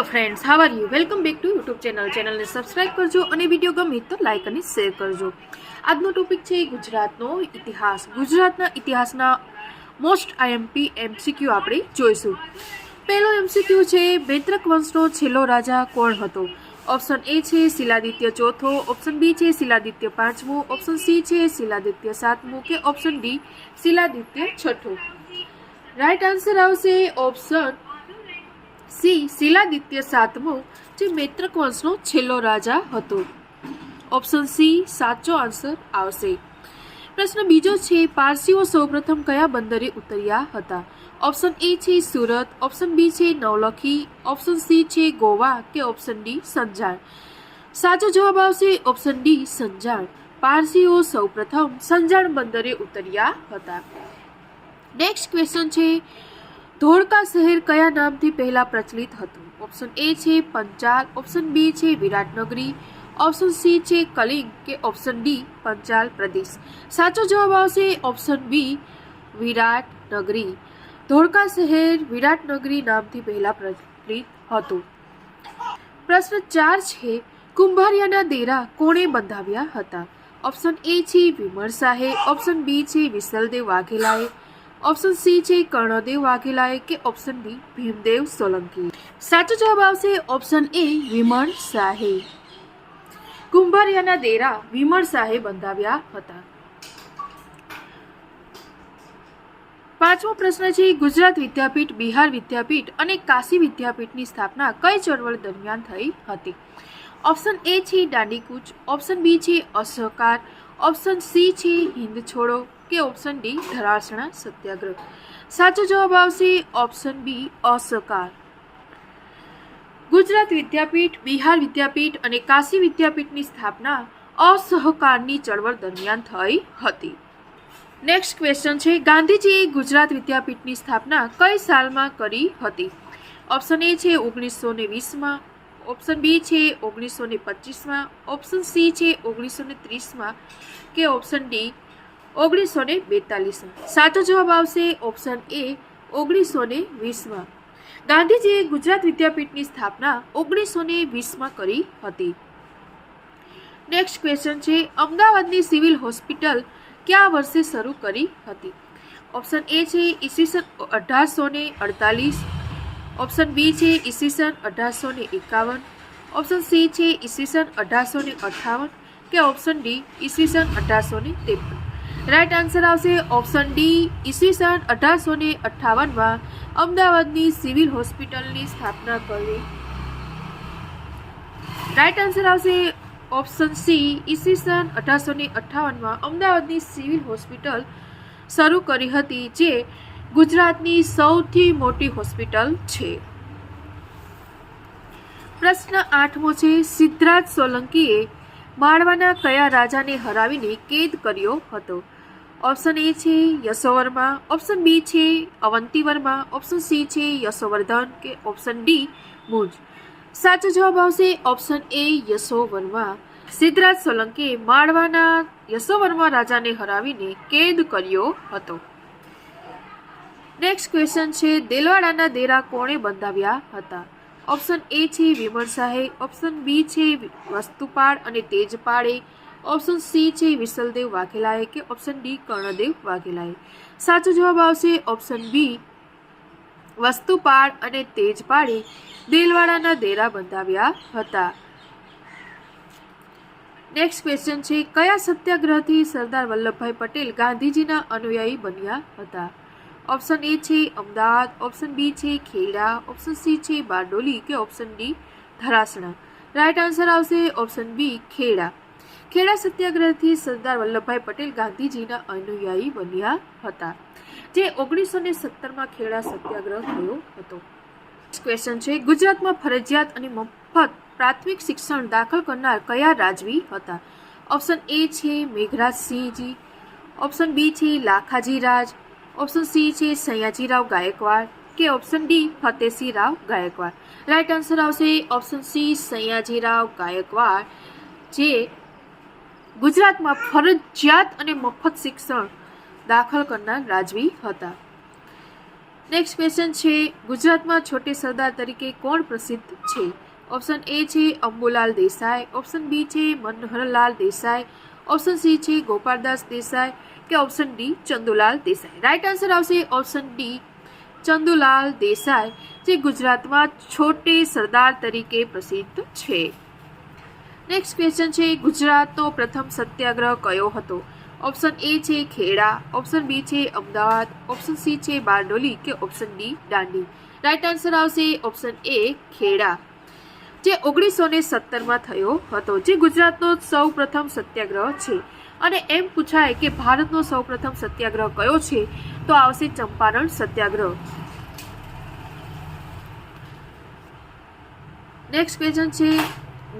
Hello friends how are you welcome back to YouTube channel ચેનલને subscribe કરજો અને video ગમે તો લાઇક અને શેર કરજો. આજનો ટોપિક છે ગુજરાતનો ઇતિહાસ. ગુજરાતના ઇતિહાસના મોસ્ટ આઈએમપી એમસીક્યુ આપણે જોઈશું. પહેલો એમસીક્યુ છે બેત્રક વંશનો છેલ્લો રાજા કોણ હતો? ઓપ્શન એ છે શિલાદિત્ય ચોથો ઓપ્શન બી છે શિલાદિત્ય પાંચમો ઓપ્શન સી છે શિલાદિત્ય સાતમો કે ઓપ્શન ડી શિલાદિત્ય છઠ્ઠો. રાઈટ આન્સર આવશે ઓપ્શન સી શિલાદિત્ય સાતમો, જે મૈત્રક વંશનો છેલ્લો રાજા હતો. ઓપ્શન સી સાચો આન્સર આવશે. પ્રશ્ન બીજો છે, પારસીઓ સૌપ્રથમ કયા બંદરે ઉતર્યા હતા? ઓપ્શન એ છે, સુરત. ઓપ્શન બી છે, નવલખી. ઓપ્શન સી છે, ગોવા કે ઓપ્શન ડી સંજાણ. સાચો જવાબ આવશે ઓપ્શન ડી સંજાણ. પારસીઓ સૌપ્રથમ સંજાણ બંદરે ઉતર્યા હતા. નેક્સ્ટ ક્વેશ્ચન છે ધોળકા શહેર કયા નામથી પહેલા પ્રચલિત હતું? ઓપ્શન એ છે પંચાલ ઓપ્શન બી છે વિરાટનગરી ઓપ્શન સી છે કલિંગ કે ઓપ્શન ડી પંચાલ પ્રદેશ? સાચો જવાબ આવશે ઓપ્શન બી વિરાટનગરી. ધોળકા શહેર વિરાટનગરી નામથી પહેલા પ્રચલિત હતું. પ્રશ્ન ચાર છે, કુંભારિયાના દેરા કોણે બંધાવ્યા હતા? ઓપ્શન એ છે વિમર શાહે ઓપ્શન બી છે વિસલદેવ વાઘેલાએ ઓપ્શન સી છે કર્ણદેવ વાઘેલાએ કે ઓપ્શન બી ભીમદેવ સોલંકી? સાચો જવાબ આવશે ઓપ્શન એ વિમળ શાહે. કુંભારિયાના દેરા વિમળ શાહે બંધાવ્યા હતા. પાંચમો પ્રશ્ન છે ગુજરાત વિદ્યાપીઠ, બિહાર વિદ્યાપીઠ અને કાશી વિદ્યાપીઠની સ્થાપના કઈ ચળવળ દરમિયાન થઈ હતી? ઓપ્શન એ છે દાંડીકૂચ ઓપ્શન બી છે અસહકાર ઓપ્શન સી છે હિન્દ છોડો કે ઓપ્શન ડી ધરાસણા સત્યાગ્રહ? સાચો જવાબ આવશે ઓપ્શન બી અસહકાર ગુજરાત વિદ્યાપીઠ, બિહાર વિદ્યાપીઠ અને કાશી વિદ્યાપીઠની સ્થાપના અસહકારની ચળવળ દરમિયાન થઈ હતી. નેક્સ્ટ ક્વેશ્ચન છે, ગાંધીજીએ ગુજરાત વિદ્યાપીઠની સ્થાપના કઈ સાલમાં કરી હતી? ઓપ્શન એ છે ઓગણીસો ને વીસમાં. ઓપ્શન બી છે ઓગણીસો ને પચીસમાં. ઓપ્શન સી છે ઓગણીસો ને ત્રીસમાં. કે ઓપ્શન ડી ઓગણીસો ને બેતાલીસમાં. સાચો જવાબ આવશે ઓપ્શન એ ઓગણીસો ને વીસમાં. ગાંધીજીએ ગુજરાત વિદ્યાપીઠની સ્થાપના ઓગણીસો ને વીસમાં કરી હતી. નેક્સ્ટ ક્વેશ્ચન છે, અમદાવાદની સિવિલ હોસ્પિટલ કયા વર્ષે શરૂ કરી હતી? ઓપ્શન એ છે, ઈસવીસન અઢારસો ને અડતાલીસ. ઓપ્શન બી છે, ઈસવીસન અઢારસો ને એકાવન. ઓપ્શન સી છે, ઈસવીસન અઢારસો ને અઠાવન. કે ઓપ્શન ડી, ઈસવીસન અઢારસો ને ત્રેપન. રાઈટ આન્સર આવશે ઓપ્શન ડી ઈસવીસન અઢારસો ને અઠ્ઠાવનમાં અમદાવાદની સિવિલ હોસ્પિટલની સ્થાપના કરી. રાઈટ આન્સર આવશે ઓપ્શન સી ઈસવીસન અઢારસો ને અઠ્ઠાવનમાં અમદાવાદની સિવિલ હોસ્પિટલ શરૂ કરી હતી, જે ગુજરાતની સૌથી મોટી હોસ્પિટલ છે. પ્રશ્ન આઠમો છે, સિદ્ધરાજ સોલંકીએ માળવાના કયા રાજાને હરાવીને કેદ કર્યો હતો? ઓપ્શન એ છે યશોવર્મા ઓપ્શન બી છે અવંતીવર્મા ઓપ્શન સી છે યશોવર્ધન કે ઓપ્શન ડી મુજ? સાચો જવાબ આવશે ઓપ્શન એ યશોવર્મા. સિદ્ધરાજ સોલંકીએ માળવાના યશોવર્મા રાજાને હરાવીને કેદ કર્યો હતો. નેક્સ્ટ ક્વેશ્ચન છે, દેલવાડાના દેરા કોણે બંધાવ્યા હતા? ઓપ્શન એ છે શાહે, ઓપ્શન બી છે વસ્તુપાળ અને તેજપાળે, ઓપ્શન સી છે વિસલદેવ વાઘેલાએ કે ઓપ્શન ડી કર્ણદેવ વાઘેલાએ. સાચો જવાબ આવશે ઓપ્શન બી વસ્તુપાળ અને તેજપાળે દેલવાડાના દેરા બંધાવ્યા હતા. નેક્સ્ટ ક્વેશ્ચન છે, કયા સત્યાગ્રહથી સરદાર વલ્લભભાઈ પટેલ ગાંધીજીના અનુયાયી બન્યા હતા? ઓપ્શન એ છે અમદાવાદ ઓપ્શન બી છે ખેડા ઓપ્શન સી છે બારડોલી કે option D Dharasana right answer આવશે ઓપ્શન બી ખેડા. ખેડા સત્યાગ્રહથી સરદાર વલ્લભભાઈ પટેલ ગાંધીજીના અનુયાયી બન્યા હતા, જે ઓગણીસો ને સત્તરમાં ખેડા સત્યાગ્રહ થયો હતો. ક્વેશ્ચન છે, ગુજરાતમાં ફરજિયાત અને મફત પ્રાથમિક શિક્ષણ દાખલ કરનાર કયા રાજવી હતા? ઓપ્શન એ છે મેઘરાજસિંહજી ઓપ્શન બી છે લાખાજી રાજ ઓપ્શન સી છે સયાજીરાવ ગાયકવાડ કે option D Fatehsinhrao Gaikwad. Right answer આવશે ઓપ્શન સી સયાજીરાવ ગાયકવાડ, જે ગુજરાતમાં ફરજિયાત અને મફત શિક્ષણ દાખલ કરનાર રાજવી હતા. નેક્સ્ટ ક્વેશ્ચન છે ગુજરાતમાં છોટે સરદાર તરીકે કોણ પ્રસિદ્ધ છે? ઓપ્શન એ છે અંબુલાલ દેસાઈ ઓપ્શન બી છે મનોહરલાલ દેસાઈ ઓપ્શન સી છે ગોપાલદાસ દેસાઈ કે option D Chandulal Desai right answer આવશે ઓપ્શન ડી ચંદુલાલ દેસાઈ જે ગુજરાતમાં છોટે સરદાર તરીકે પ્રસિદ્ધ છે નેક્સ્ટ ક્વેશ્ચન છે ગુજરાતનો પ્રથમ સત્યાગ્રહ કયો હતો ઓપ્શન એ છે ખેડા ઓપ્શન બી છે અમદાવાદ ઓપ્શન સી છે બારડોલી કે option D Dandi right answer આવશે ઓપ્શન એ ખેડા જે ઓગણીસો ને સત્તરમાં થયો હતો જે ગુજરાતનો સૌ પ્રથમ સત્યાગ્રહ છે અને એમ પૂછાય કે ભારતનો સૌ પ્રથમ સત્યાગ્રહ કયો છે? તો આવશે ચંપારણ સત્યાગ્રહ. નેક્સ્ટ ક્વેશ્ચન છે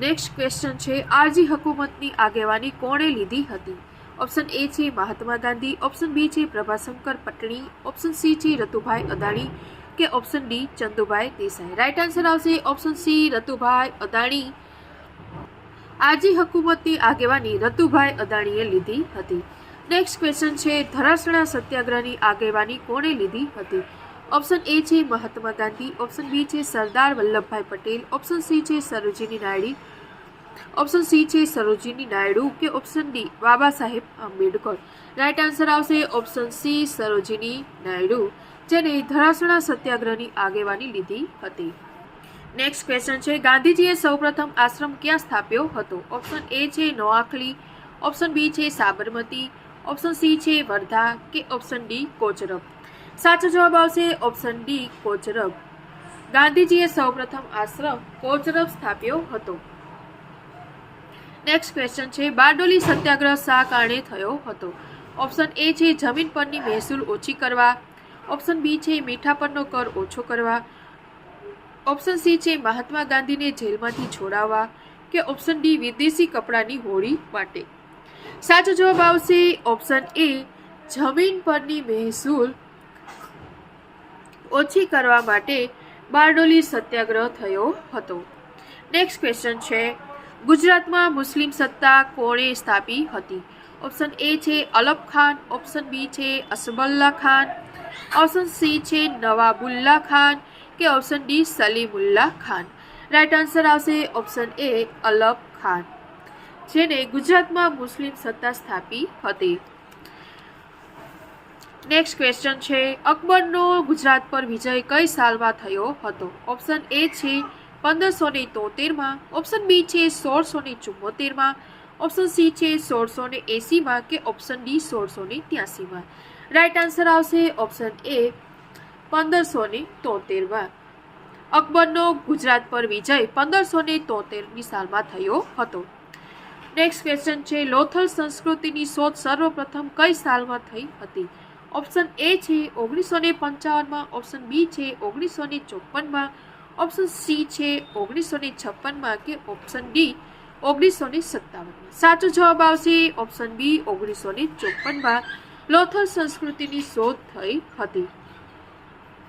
નેક્સ્ટ ક્વેશ્ચન છે, આરજી હકુમતની આગેવાની કોણે લીધી હતી? ઓપ્શન એ છે મહાત્મા ગાંધી ઓપ્શન બી છે પ્રભાશંકર પટણી ઓપ્શન સી છે રતુભાઈ અદાણી કે option D Chandubhai Desai? Right answer આવશે ઓપ્શન સી રતુભાઈ અદાણી. આજી હકુમતની આગેવાની રતુભાઈ અદાણીએ લીધી હતી. નેક્સ્ટ ક્વેશ્ચન છે ધરાસણા સત્યાગ્રહની આગેવાની કોણે લીધી હતી? ઓપ્શન એ છે, મહાત્મા ગાંધી. ઓપ્શન બી છે, સરદાર વલ્લભભાઈ પટેલ. ઓપ્શન સી છે, સરોજીની નાયડુ. ઓપ્શન સી છે, સરોજિની નાયડુ કે option D Baba Saheb Ambedkar? Right answer આવશે ઓપ્શન સી સરોજીની નાયડુ, જેને ધરાસણા સત્યાગ્રહની આગેવાની લીધી હતી. નેક્સ્ટ ક્વેશ્ચન છે, ગાંધીજીએ સૌપ્રથમ આશ્રમ ક્યાં સ્થાપ્યો હતો? ઓપ્શન એ છે, નોઆખલી. ઓપ્શન બી છે, સાબરમતી. ઓપ્શન સી છે, વર્ધા કે ઓપ્શન ડી કોચરબ. સાચો જવાબ આવશે ઓપ્શન ડી કોચરબ. ગાંધીજીએ સૌપ્રથમ આશ્રમ કોચરબ સ્થાપ્યો હતો. નેક્સ્ટ ક્વેશ્ચન છે, બારડોલી સત્યાગ્રહ શા કારણે થયો હતો? ઓપ્શન એ છે, જમીન પરની મહેસૂલ ઓછી કરવા. ઓપ્શન બી છે, મીઠા પરનો કર ઓછો કરવા. ઓપ્શન સી છે મહાત્મા ગાંધીને જેલમાંથી છોડાવવા કે ઓપ્શન ડી વિદેશી કપડાની હોળી માટે? સાચો જવાબ આવશે ઓપ્શન એ જમીન પરની મહેસૂલ ઓછી કરવા માટે બારડોલી સત્યાગ્રહ થયો હતો. નેક્સ્ટ ક્વેશ્ચન છે, ગુજરાતમાં મુસ્લિમ સત્તા કોણે સ્થાપી હતી? ઓપ્શન એ છે અલબ ખાન ઓપ્શન બી છે અસબલ્લા ખાન ઓપ્શન સી છે નવાબુલ્લા ખાન કે option D Salimulla Khan. Right answer આવશે ઓપ્શન એ અલબ ખાન, જેને ગુજરાતમાં મુસ્લિમ સત્તા સ્થાપી હતી. નેક્સ્ટ ક્વેશ્ચન છે, અકબરનો ગુજરાત પર વિજય કઈ સાલમાં થયો હતો? ઓપ્શન એ છે પંદરસો ને તોતેરમાં ઓપ્શન બી છે સોળસો ને ચુમ્મોતેરમાં ઓપ્શન સી છે સોળસો ને એંસીમાં કે ઓપ્શન ડી સોળસો ને ત્યાસીમાં. રાઈટ આન્સર આવશે ઓપ્શન એ પંદરસો ને તોતેરમાં અકબરનો ગુજરાત પર વિજય પંદરસો ને તોતેરની સાલમાં થયો હતો. નેક્સ્ટ ક્વેશ્ચન છે, લોથલ સંસ્કૃતિની શોધ સર્વપ્રથમ કઈ સાલમાં થઈ હતી? ઓપ્શન એ છે ઓગણીસો ને પંચાવનમાં. ઓપ્શન બી છે ઓગણીસો ને ચોપનમાં ઓપ્શન સી છે ઓગણીસો ને છપ્પનમાં કે ઓપ્શન ડી ઓગણીસો ને સત્તાવનમાં? સાચો જવાબ આવશે ઓપ્શન બી ઓગણીસો ને ચોપનમાં લોથલ સંસ્કૃતિની શોધ થઈ હતી.